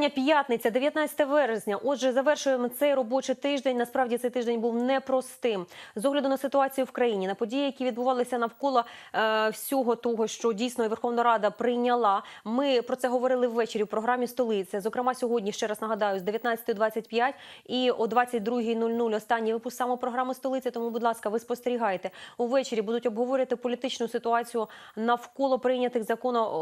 Мої п'ятниця, 19 вересня. Отже, завершуємо цей робочий тиждень. Насправді цей тиждень був непростим. З огляду на ситуацію в країні, на події, які відбувалися навколо е, всього того, що дійсно Верховна Рада прийняла. Ми про це говорили ввечері в програмі столиця. Зокрема, сьогодні ще раз нагадаю, з 19.25 і о 22.00 останній випуск саме програми столиця. Тому, будь ласка, ви спостерігайте. Увечері будуть обговорювати політичну ситуацію навколо прийнятих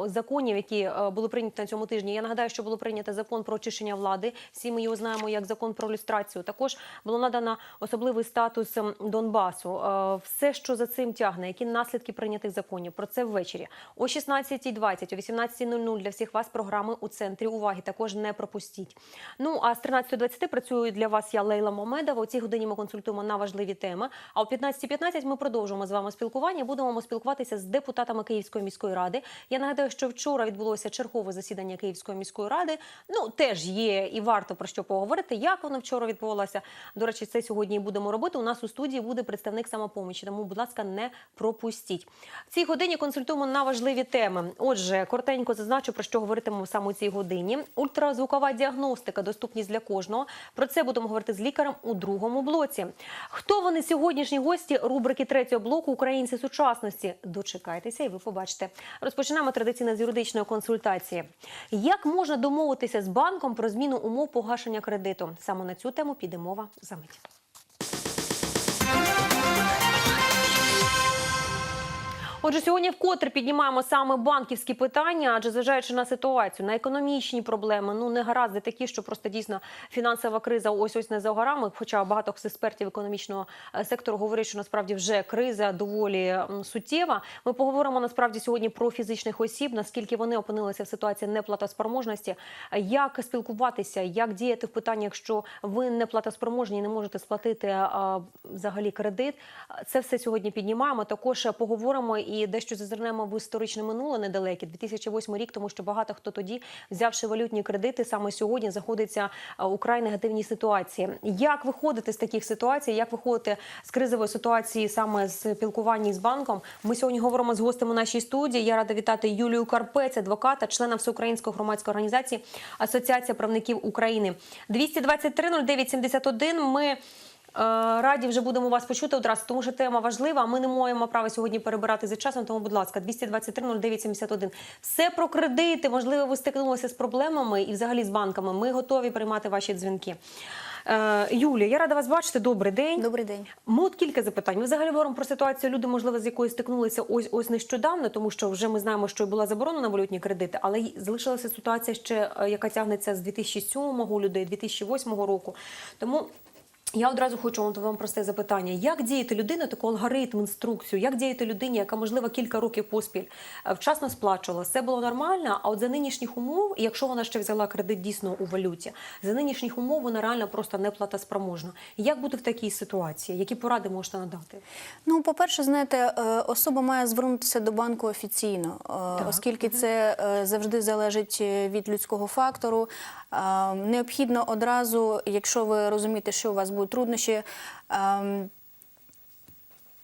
законів, які е, були прийняті на цьому тижні. Я нагадаю, що було прийнято закон про очищення влади. Всі ми його знаємо як закон про люстрацію. Також було надано особливий статус ем, Донбасу. Е, Все, що за цим тягне, які наслідки прийнятих законів. Про це ввечері о 16.20, о 18.00 для всіх вас програми у центрі уваги. Також не пропустіть. Ну а з 13.20 працюю для вас я Лейла Момедова. У цій годині ми консультуємо на важливі теми. А о 15.15 ми продовжуємо з вами спілкування. Будемо спілкуватися з депутатами Київської міської ради. Я нагадаю, що вчора відбулося чергове засідання Київської міської ради. Ну теж є і варто про що поговорити. Як воно вчора відбувалося? До речі, це сьогодні і будемо робити. У нас у студії буде представник самопомочі. Тому, будь ласка, не пропустіть. В цій годині консультуємо на важливі теми. Отже, коротенько зазначу про що говоритимемо саме у цій годині. Ультразвукова діагностика, доступність для кожного. Про це будемо говорити з лікарем у другому блоці. Хто вони сьогоднішні гості рубрики третього блоку Українці сучасності? Дочекайтеся, і ви побачите. Розпочинаємо традиційно з юридичної консультації. Як можна домовитися з банком про зміну умов погашення кредиту? Саме на цю тему піде мова за мить. Отже, сьогодні вкотре піднімаємо саме банківські питання, адже зважаючи на ситуацію, на економічні проблеми, ну не гаразди такі, що просто дійсно фінансова криза ось ось не за горами. Хоча багато експертів економічного е, сектору говорять, що насправді вже криза доволі суттєва. Ми поговоримо насправді сьогодні про фізичних осіб, наскільки вони опинилися в ситуації неплатоспроможності, як спілкуватися, як діяти в питанні, якщо ви не платоспроможні і не можете сплатити а, взагалі кредит. Це все сьогодні піднімаємо. Також поговоримо і дещо зазирнемо в історичне минуле недалеке 2008 рік, тому що багато хто тоді, взявши валютні кредити, саме сьогодні знаходиться е, у край негативній ситуації. Як виходити з таких ситуацій? Як виходити з кризової ситуації саме з спілкування з банком? Ми сьогодні говоримо з гостем у нашій студії. Я рада вітати Юлію Карпець, адвоката, члена всеукраїнської громадської організації Асоціація правників України. 223 09 71. Ми Раді вже будемо вас почути одразу, тому що тема важлива. Ми не маємо права сьогодні перебирати за часом. Тому, будь ласка, 223 09 71. Все про кредити. Можливо, ви стикнулися з проблемами і взагалі з банками. Ми готові приймати ваші дзвінки. Е, Юлія, я рада вас бачити. Добрий день. Добрий день. Ми от кілька запитань. Ми взагалі говоримо про ситуацію. Люди, можливо, з якою стикнулися ось ось нещодавно, тому що вже ми знаємо, що була заборона на валютні кредити, але залишилася ситуація ще, е, яка тягнеться з 2007 у людей, 2008 року. Тому. Я одразу хочу вам- просте запитання: як діяти людина, таку алгоритм, інструкцію, як діяти людині, яка можливо кілька років поспіль е, вчасно сплачувала, все було нормально. А от за нинішніх умов, якщо вона ще взяла кредит дійсно у валюті, за нинішніх умов вона реально просто не платоспроможна. Як бути в такій ситуації? Які поради можете надати? Ну, по-перше, знаєте, е, особа має звернутися до банку офіційно, е, оскільки це завжди залежить від людського фактору. Необхідно одразу, якщо ви розумієте, що у вас будуть труднощі. ем,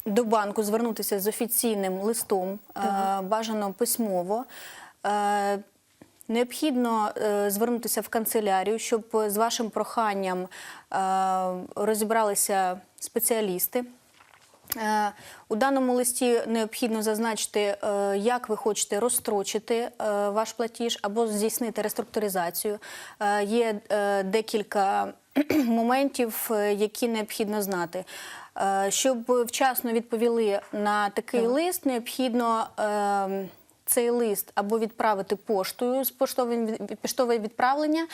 До банку звернутися з офіційним листом, е, бажано письмово. Е, Необхідно е, звернутися в канцелярію, щоб з вашим проханням розібралися спеціалісти. Е, У даному листі необхідно зазначити, е, як ви хочете розстрочити е, ваш платіж або здійснити реструктуризацію. Є декілька моментів, які необхідно знати. Щоб вчасно відповіли на такий Так. лист, необхідно. Цей лист або відправити поштою з поштовим поштове відправлення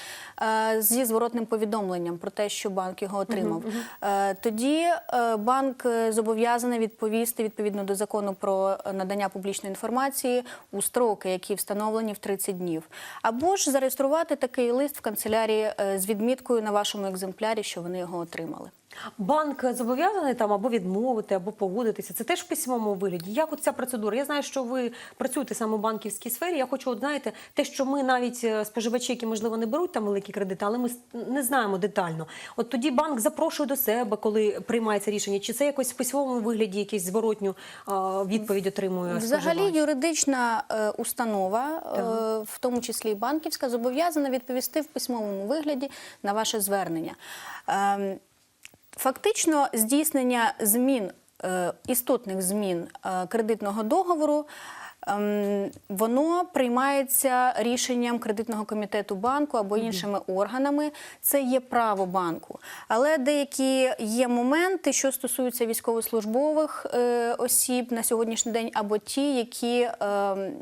е, зі зворотним повідомленням про те, що банк його отримав. Е, Тоді е, банк зобов'язаний відповісти відповідно до закону про надання публічної інформації у строки, які встановлені в 30 днів, або ж зареєструвати такий лист в канцелярії з відміткою на вашому екземплярі, що вони його отримали. Банк зобов'язаний там або відмовити, або погодитися. Це теж в письмовому вигляді. Як от ця процедура? Я знаю, що ви працюєте саме в банківській сфері. Я хочу, от знаєте, те, що ми навіть е, споживачі, які можливо не беруть там великі кредити, але ми не знаємо детально. От тоді банк запрошує до себе, коли приймається рішення, чи це якось в письмовому вигляді якийсь зворотню відповідь отримує Взагалі споживач? юридична е, установа, е, в тому числі і банківська, зобов'язана відповісти в письмовому вигляді на ваше звернення. Фактично, здійснення змін, е, істотних змін е, кредитного договору. Ем, Воно приймається рішенням кредитного комітету банку або іншими органами. Це є право банку. Але деякі є моменти, що стосуються військовослужбових е, осіб на сьогоднішній день, або ті, які ем,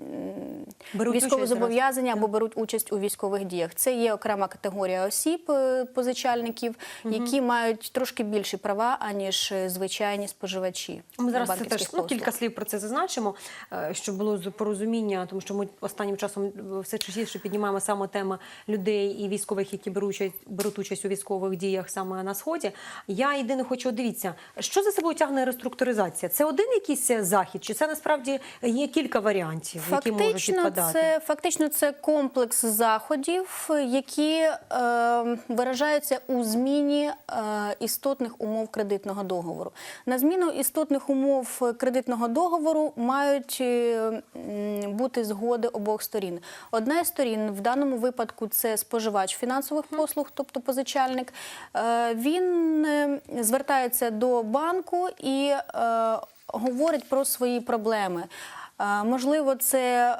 військовозобов'язані або беруть участь у військових діях. Це є окрема категорія осіб, е, позичальників, які мають трошки більші права, аніж е, звичайні споживачі. Ми зараз це теж ну, послуг. кілька слів про це зазначимо, щоб було з- порозуміння, тому що ми останнім часом е, все частіше піднімаємо саме тему людей і військових, які беруть участь, беруть участь у військових діях саме на сході. Я єдине хочу дивіться, що за собою тягне реструктуризація? Це один якийсь е, захід, чи це насправді є кілька варіантів, які можуть Фактично, це фактично це комплекс заходів, які е, виражаються у зміні е, істотних умов кредитного договору. На зміну істотних умов кредитного договору мають бути згоди обох сторін. Одна із сторін в даному випадку це споживач фінансових послуг, тобто позичальник. Е, він е, звертається до банку і е, говорить про свої проблеми. Можливо, це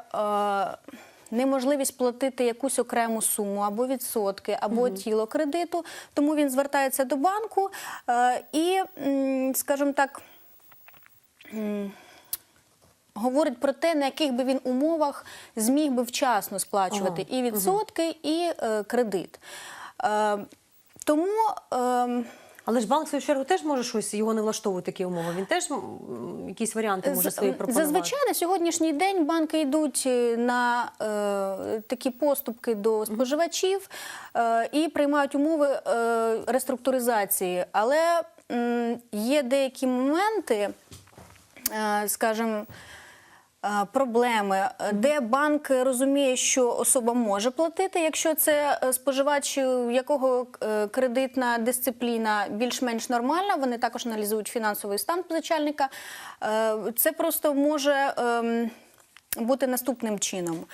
неможливість платити якусь окрему суму або відсотки, або тіло кредиту. Тому він звертається до банку і, скажімо так, говорить про те, на яких би він умовах зміг би вчасно сплачувати і відсотки, і е, кредит. Е, Тому е, Але ж банк в свою чергу теж може щось його не влаштовує такі умови. Він теж якісь варіанти може свої пропонувати. Зазвичай на сьогоднішній день банки йдуть е, на е, такі поступки до споживачів е, і приймають умови е, реструктуризації. Але м, є деякі моменти, е, скажімо, е, Проблеми, е, де банк розуміє, що особа може платити, якщо це е, споживач, якого е, кредитна дисципліна більш-менш нормальна, вони також аналізують фінансовий стан позичальника. Е, Це просто може ем, бути наступним чином.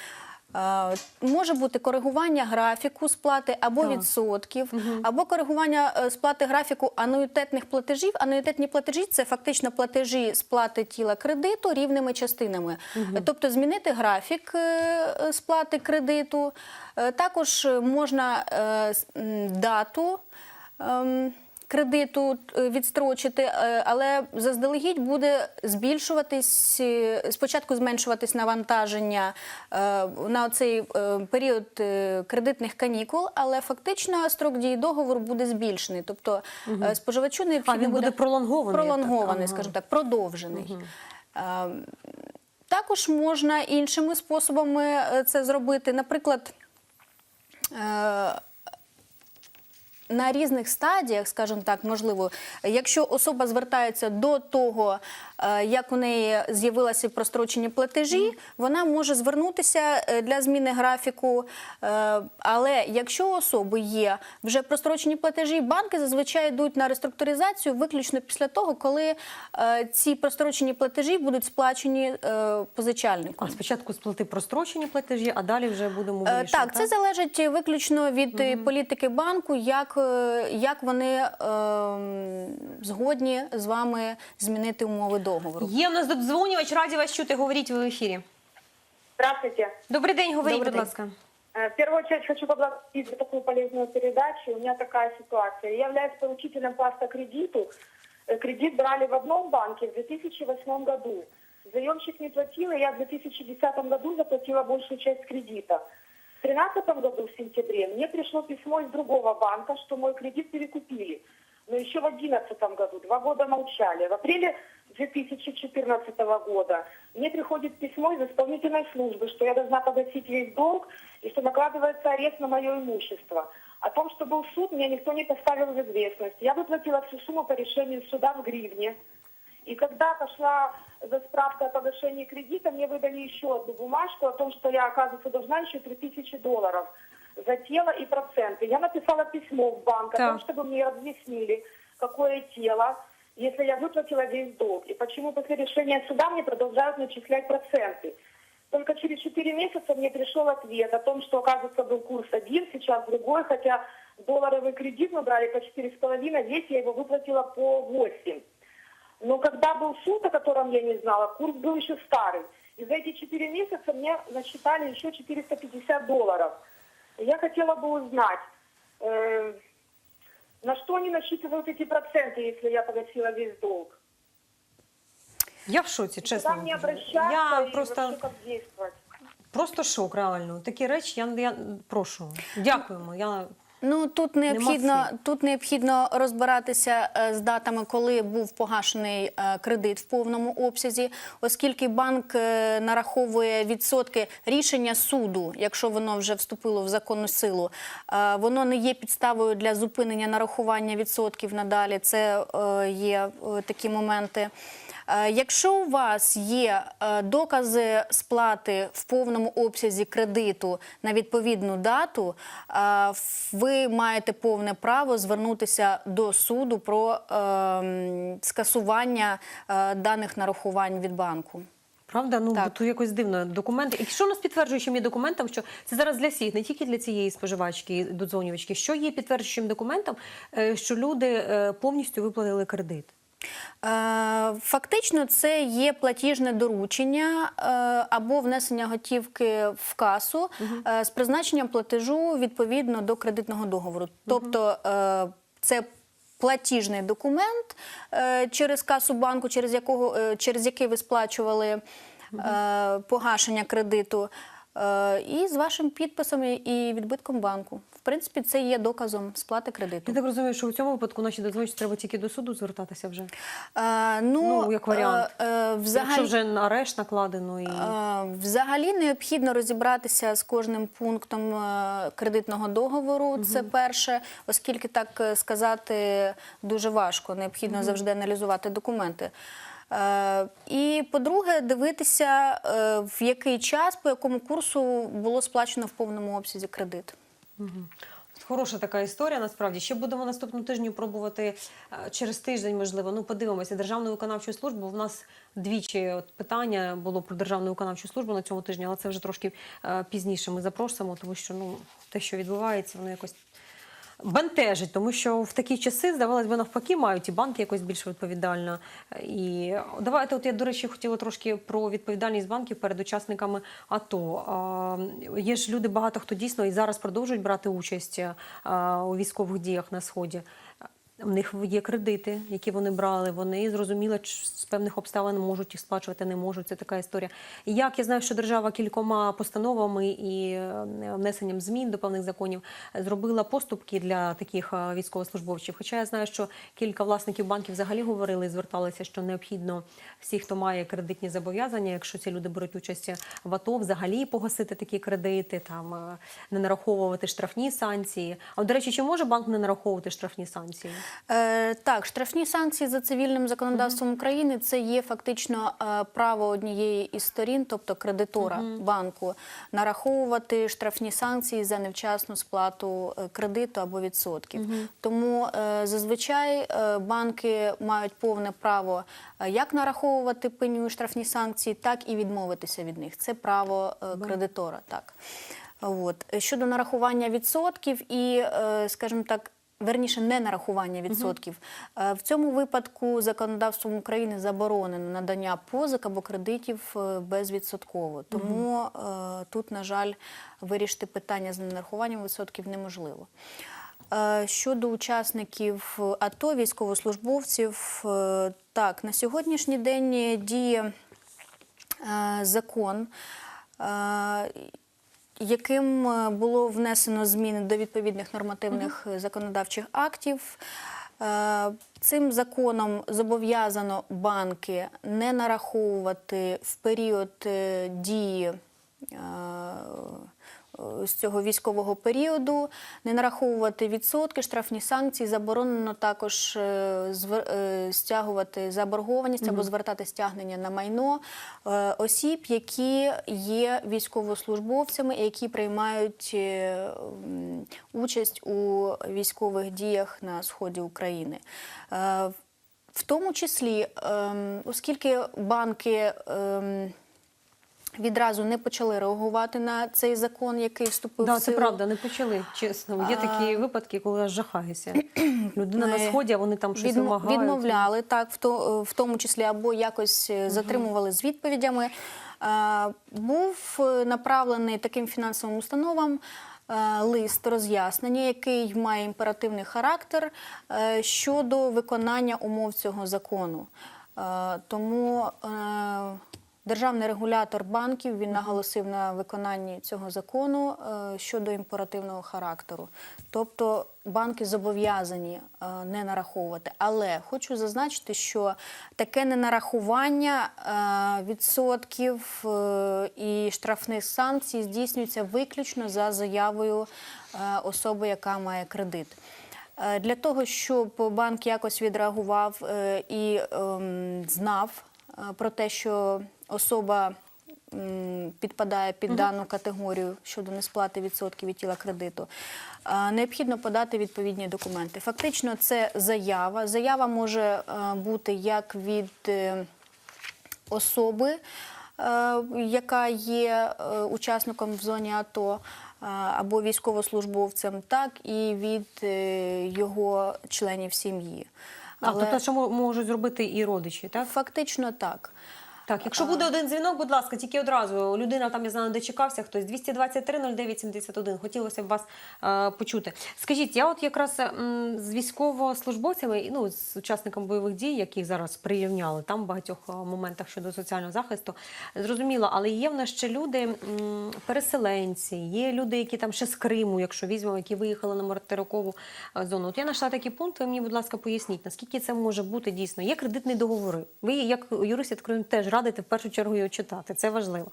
Е, Може бути коригування графіку сплати або Так. відсотків, або коригування е, сплати графіку ануїтетних платежів. Ануїтетні платежі це фактично платежі сплати тіла кредиту рівними частинами. Е, Тобто змінити графік е, сплати кредиту. Е, Також можна е, дату. Кредиту е, відстрочити, е, але заздалегідь буде збільшуватись е, спочатку зменшуватись навантаження на цей період кредитних канікул, але фактично строк дії договору буде збільшений. Тобто е, споживачу необхідно він буде пролонгований, пролонгований, так? скажімо так, продовжений. Е, Також можна іншими способами це зробити. Наприклад, на різних стадіях, скажімо так, можливо, якщо особа звертається до того, як у неї з'явилися прострочені платежі, вона може звернутися е, для зміни графіку. Е, Але якщо у особи є вже прострочені платежі, банки зазвичай йдуть на реструктуризацію виключно після того, коли е, ці прострочені платежі будуть сплачені е, позичальником. А спочатку сплати прострочені платежі, а далі вже будемо Е, вирішувати. Так, це залежить виключно від е, політики банку, як, е, як вони е, згодні з вами змінити умови договору. Є в нас додзвонювач, раді вас чути. Говоріть ви в ефірі. Здравствуйте. Добрий день, говоріть, Добрий будь день. ласка. Э, В первую очередь хочу поблагодарить за такую полезную передачу. У меня такая ситуация. Я являюсь получителем по автокредиту. Э, Кредит брали в одном банке в 2008 году. Заемщик не платил, и я в 2010 году заплатила большую часть кредита. В 2013 году, в сентябре, мне пришло письмо из другого банка, что мой кредит перекупили. Но еще в 2011 году, два года молчали. В апреле 2014 года мне приходит письмо из исполнительной службы, что я должна погасить весь долг и что накладывается арест на мое имущество. О том, что был суд, меня никто не поставил в известность. Я выплатила всю сумму по решению суда в гривне. И когда пошла за справкой о погашении кредита, мне выдали еще одну бумажку о том, что я, оказывается, должна еще 3000 долларов за тело и проценты. Я написала письмо в банк о том, чтобы мне разъяснили, какое тело, если я выплатила весь долг. И почему после решения суда мне продолжают начислять проценты. Только через 4 месяца мне пришел ответ о том, что, оказывается, был курс один, сейчас другой, хотя долларовый кредит мы брали по 4,5, здесь я его выплатила по 8. Но когда был суд, о котором я не знала, курс был еще старый. И за эти 4 месяца мне насчитали еще 450 долларов. Я хотела бы узнать, э, на что они насчитывают эти проценты, если я погасила весь долг? Я в шоці, чесно. Куда вам мне кажу. обращаться Я и просто, вообще как действовать? просто шок, реально. Такі речі, я, я прошу. Дякуємо. Я Ну тут необхідно тут необхідно розбиратися е, з датами, коли був погашений е, кредит в повному обсязі, оскільки банк е, нараховує відсотки рішення суду, якщо воно вже вступило в законну силу, воно не є підставою для зупинення нарахування відсотків надалі. Це є такі моменти. Е, Якщо у вас є е, докази сплати в повному обсязі кредиту на відповідну дату, е, ви маєте повне право звернутися до суду про е, скасування даних нарахувань від банку. Правда, ну Так. тут якось дивно документи. І що у нас підтверджуючим є документом, що це зараз для всіх, не тільки для цієї споживачки, додзвонювачки, що є підтверджуючим документом, що люди повністю виплатили кредит. Е, Фактично, це є платіжне доручення е, або внесення готівки в касу е, з призначенням платежу відповідно до кредитного договору. Тобто це платіжний документ через касу банку, через якого через який ви сплачували погашення кредиту. І з вашим підписом і відбитком банку. Принципі, це є доказом сплати кредиту. Я так розумію, що у цьому випадку наші додзвонювачі треба тільки до суду звертатися вже. Е, ну, Ну, як варіант. е, е, взагалі, Якщо вже на арешт накладено і Е, Взагалі необхідно розібратися з кожним пунктом е, кредитного договору. Це перше, оскільки так е, сказати дуже важко. Необхідно завжди аналізувати документи. Е, І по-друге, дивитися, е, в який час, по якому курсу було сплачено в повному обсязі кредит. Хороша така історія. Насправді ще будемо наступного тижню пробувати е, через тиждень, можливо. Ну подивимося. Державну виконавчу службу. В нас двічі от питання було про державну виконавчу службу на цьому тижні, але це вже трошки е, пізніше. Ми запросимо, тому що ну те, що відбувається, воно якось. Бентежить, тому що в такі часи, здавалось би, навпаки, мають і банки якось більш відповідально. І давайте, от я, до речі, хотіла трошки про відповідальність банків перед учасниками АТО. А, Є ж люди, багато хто дійсно і зараз продовжують брати участь а, у військових діях на сході. У них є кредити, які вони брали. Вони зрозуміло, з певних обставин можуть їх сплачувати, не можуть. Це така історія. Як я знаю, що держава кількома постановами і е, внесенням змін до певних законів зробила поступки для таких е, військовослужбовців. Хоча я знаю, що кілька власників банків взагалі говорили зверталися, що необхідно всі, хто має кредитні зобов'язання, якщо ці люди беруть участь в АТО, взагалі погасити такі кредити, там е, не нараховувати штрафні санкції. А до речі, чи може банк не нараховувати штрафні санкції? Е, так, штрафні санкції за цивільним законодавством України це є фактично е, право однієї із сторін, тобто кредитора банку, нараховувати штрафні санкції за невчасну сплату е, кредиту або відсотків. Тому зазвичай банки мають повне право як нараховувати пеню штрафні санкції, так і відмовитися від них. Це право кредитора. Так. От. Щодо нарахування відсотків і, скажімо так, Верніше, не нарахування відсотків. Е, В цьому випадку законодавством України заборонено надання позик або кредитів е, безвідсотково. Тому е, тут, на жаль, вирішити питання з ненарахуванням відсотків неможливо. Щодо учасників АТО, військовослужбовців, так, на сьогоднішній день діє закон. Яким е, було внесено зміни до відповідних нормативних е, законодавчих актів. Е, Цим законом зобов'язано банки не нараховувати в період дії з цього військового періоду, не нараховувати відсотки, штрафні санкції. Заборонено також е, е, стягувати заборгованість або звертати стягнення на майно е, осіб, які є військовослужбовцями, які приймають е, участь у військових діях на сході України. Е, В тому числі, ем, оскільки банки. Відразу не почали реагувати на цей закон, який вступив Да, в це правда, не почали. Чесно, є такі випадки, коли аж жахаюся. Людина на сході, а вони там щось Відмо- вимагають. Відмовляли так, в, то, в тому числі або якось е, затримували з відповідями. Е, Був е, направлений таким фінансовим установам. Лист роз'яснення, який має імперативний характер щодо виконання умов цього закону. Тому державний регулятор банків він наголосив на виконанні цього закону е, щодо імперативного характеру. Тобто банки зобов'язані е, не нараховувати. Але хочу зазначити, що таке ненарахування е, відсотків і штрафних санкцій здійснюється виключно за заявою особи, яка має кредит. Для того, щоб банк якось відреагував і ем, знав про те, що особа підпадає під дану категорію щодо несплати відсотків від тіла кредиту, необхідно подати відповідні документи. Фактично, це заява. Заява може е, бути як від е, особи, е, яка є учасником в зоні АТО або військовослужбовцем, так і від його членів сім'ї. А, тобто, що можуть зробити і родичі, так? Фактично так. Так, якщо буде один дзвінок, будь ласка, тільки одразу. Людина там, я знаю, дочекався хтось. 223 09 71. Хотілося б вас е, почути. Скажіть, я от якраз м, з військовослужбовцями, ну, з учасниками бойових дій, яких зараз прирівняли, там в багатьох е, моментах щодо соціального захисту, зрозуміло, але є в нас ще люди, м, переселенці, є люди, які там ще з Криму, якщо візьмемо, які виїхали на материкову е, зону. От я знайшла такий пункт, ви мені, будь ласка, поясніть, наскільки це може бути дійсно. Є кредитні договори. Ви, як юрист, я так теж радите в першу чергу його читати. Це важливо.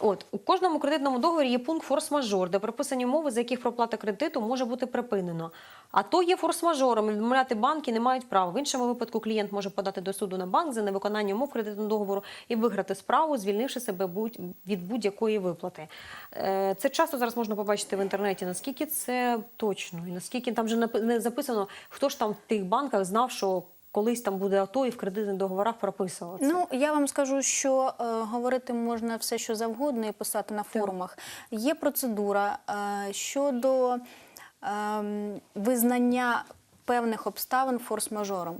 От у кожному кредитному договорі є пункт форс-мажор, де прописані умови, за яких проплата кредиту може бути припинено. А то є форс-мажором. Відмовляти банки не мають права. В іншому випадку клієнт може подати до суду на банк за невиконання умов кредитного договору і виграти справу, звільнивши себе від будь-якої виплати. Е, Це часто зараз можна побачити в інтернеті. Наскільки це точно, і наскільки там вже не записано, хто ж там в тих банках знав, що колись там буде АТО і в кредитних договорах прописував це. Ну я вам скажу, що е, говорити можна все, що завгодно, і писати на форумах. Є процедура е, щодо ем, визнання певних обставин форс-мажором.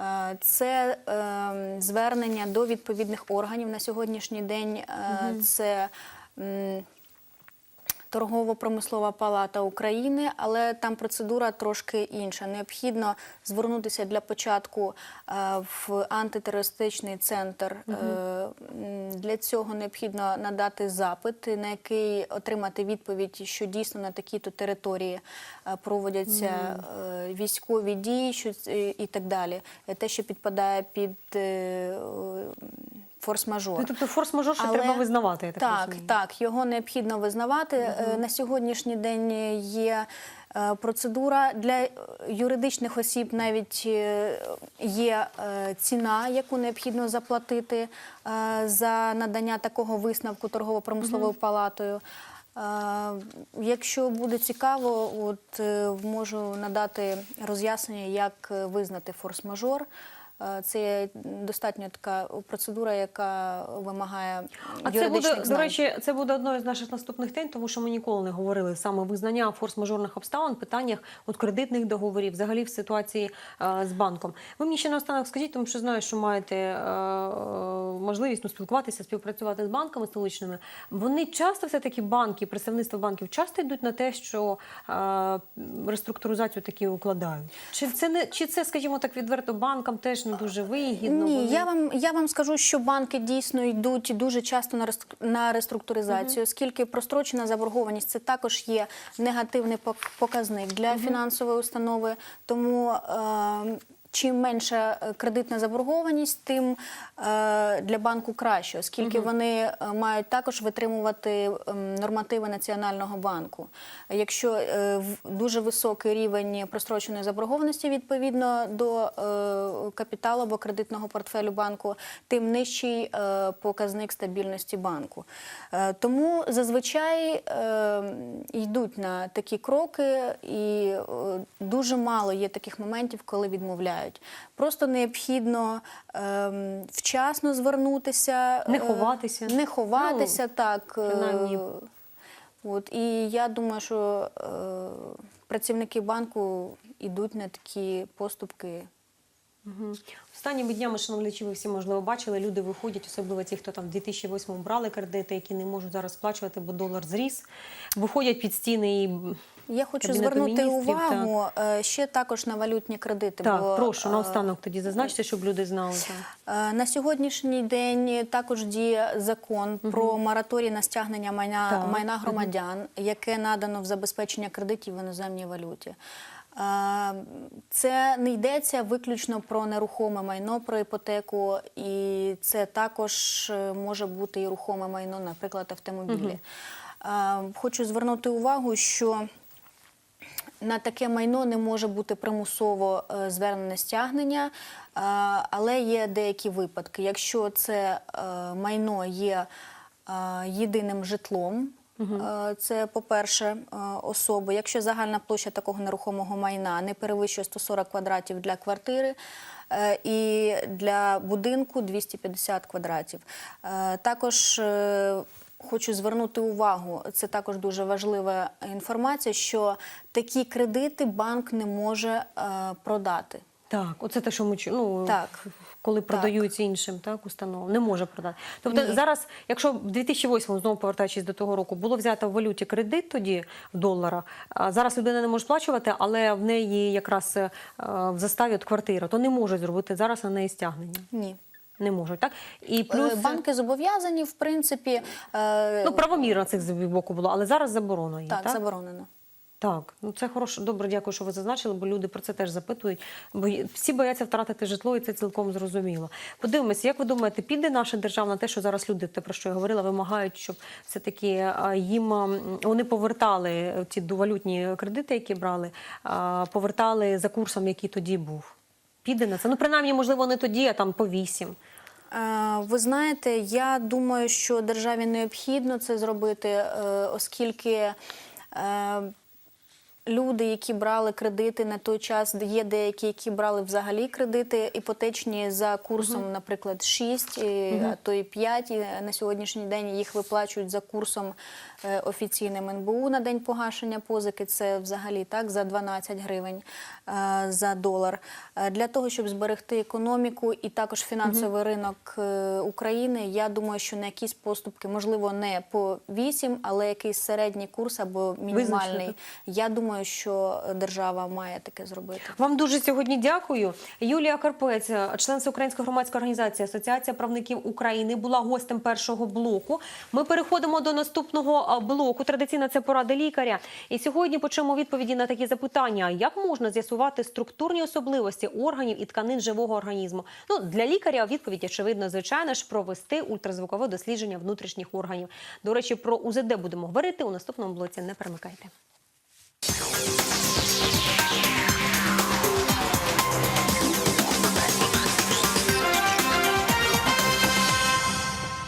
Е, Це ем, звернення до відповідних органів на сьогоднішній день. е, Це м, Торгово-промислова палата України, але там процедура трошки інша. Необхідно звернутися для початку е, в антитерористичний центр. М, Для цього необхідно надати запит, на який отримати відповідь, що дійсно на такій-то території е, проводяться е, військові дії, і так далі. Те, що підпадає під форс-мажор. Ну, тобто форс-мажор ще треба визнавати, я так, так, розумію. так, його необхідно визнавати. Е, На сьогоднішній день є е, процедура для е, юридичних осіб. Навіть є ціна, яку необхідно заплатити за надання такого висновку торгово-промисловою палатою. Е, Якщо буде цікаво, от можу надати роз'яснення, як визнати форс-мажор. Е, Це достатньо така процедура, яка вимагає А це юридичних буде, знань. до речі, це буде одною з наших наступних тем, тому що ми ніколи не говорили саме визнання форс-мажорних обставин, питаннях от кредитних договорів, взагалі в ситуації е, з банком. Ви мені ще наостанок скажіть, тому що знаю, що маєте е, можливість ну, спілкуватися, співпрацювати з банками столичними. Вони часто все-таки банки, представництво банків часто йдуть на те, що е, реструктуризацію такі укладають. Чи це не чи це, скажімо так, відверто банкам теж не дуже вигідно? Ні, Вони- я вам я вам скажу, що банки дійсно йдуть дуже часто на реструк- на реструктуризацію, оскільки прострочена заборгованість це також є негативний пок- показник для фінансової установи. Тому е, чим менша е, кредитна заборгованість, тим е, для банку краще, оскільки вони е, мають також витримувати ем, нормативи Національного банку. Якщо дуже високий рівень простроченої заборгованості відповідно до капіталу або кредитного портфелю банку, тим нижчий показник стабільності банку. Тому зазвичай йдуть на такі кроки, і дуже мало є таких моментів, коли відмовляють. Просто необхідно е, вчасно звернутися, Не е, ховатися. не ховатися, так. е, принаймні. От, і я думаю, що е, працівники банку йдуть на такі поступки. Останніми днями, шановні ви всі можливо бачили, люди виходять, особливо ті, хто там в 2008-му брали кредити, які не можуть зараз сплачувати, бо долар зріс. Виходять під стіни і Я хочу звернути увагу е, ще також на валютні кредити. так, бо, прошу е, наостанок тоді зазначте, щоб люди знали. так. Е, На сьогоднішній день також діє закон про мораторій на стягнення майна, Так. майна громадян, яке надано в забезпечення кредитів в іноземній валюті. Це не йдеться виключно про нерухоме майно, про іпотеку, і це також е, може бути і рухоме майно, наприклад, автомобілі. Хочу звернути увагу, що на таке майно не може бути примусово е, звернене стягнення, е, але є деякі випадки. Якщо це майно є єдиним житлом, е, це, по-перше, е, особи. Якщо загальна площа такого нерухомого майна не перевищує 140 квадратів для квартири, е, і для будинку 250 квадратів. Також Хочу звернути увагу, це також дуже важлива інформація, що такі кредити банк не може е, продати. Так, оце те, що ми ну, Так. Коли продають іншим так, установам, не може продати. Тобто Ні. зараз, якщо в 2008, знову повертаючись до того року, було взято в валюті кредит тоді в долара, а зараз людина не може сплачувати, але в неї якраз е, в заставі от квартира, то не можуть зробити зараз на неї стягнення. Ні. Не можуть, так? І плюс Е, банки зобов'язані, в принципі, е, ну, правомірно цих з боку було, але зараз заборонено так, Так, заборонено. Так, ну це хороше. Добре, дякую, що ви зазначили, бо люди про це теж запитують. Бо всі бояться втратити житло, і це цілком зрозуміло. Подивимося, як ви думаєте, піде наша держава на те, що зараз люди, те про що я говорила, вимагають, щоб все-таки їм вони повертали ці довалютні кредити, які брали, повертали за курсом, який тоді був. Піде на це. Ну, принаймні, можливо, не тоді, а там по вісім. Е, Ви знаєте, я думаю, що державі необхідно це зробити, е, оскільки е, люди, які брали кредити на той час, є деякі, які брали взагалі кредити іпотечні за курсом, наприклад, 6, угу. а то і 5. І на сьогоднішній день їх виплачують за курсом офіційним НБУ на день погашення позики. Це взагалі так за 12 гривень е, за долар. Е, Для того, щоб зберегти економіку і також фінансовий ринок е, України, я думаю, що на якісь поступки, можливо, не по 8, але якийсь середній курс або мінімальний. Я думаю, що держава має таке зробити. Вам дуже сьогодні дякую. Юлія Карпець, член Всеукраїнської громадської організації Асоціація правників України, була гостем першого блоку. Ми переходимо до наступного блоку. Традиційно це поради лікаря. І сьогодні почнемо відповіді на такі запитання: як можна з'ясувати структурні особливості органів і тканин живого організму? Ну для лікаря відповідь очевидно, звичайно ж, провести ультразвукове дослідження внутрішніх органів. До речі, про УЗД будемо говорити у наступному блоці. Не перемикайте.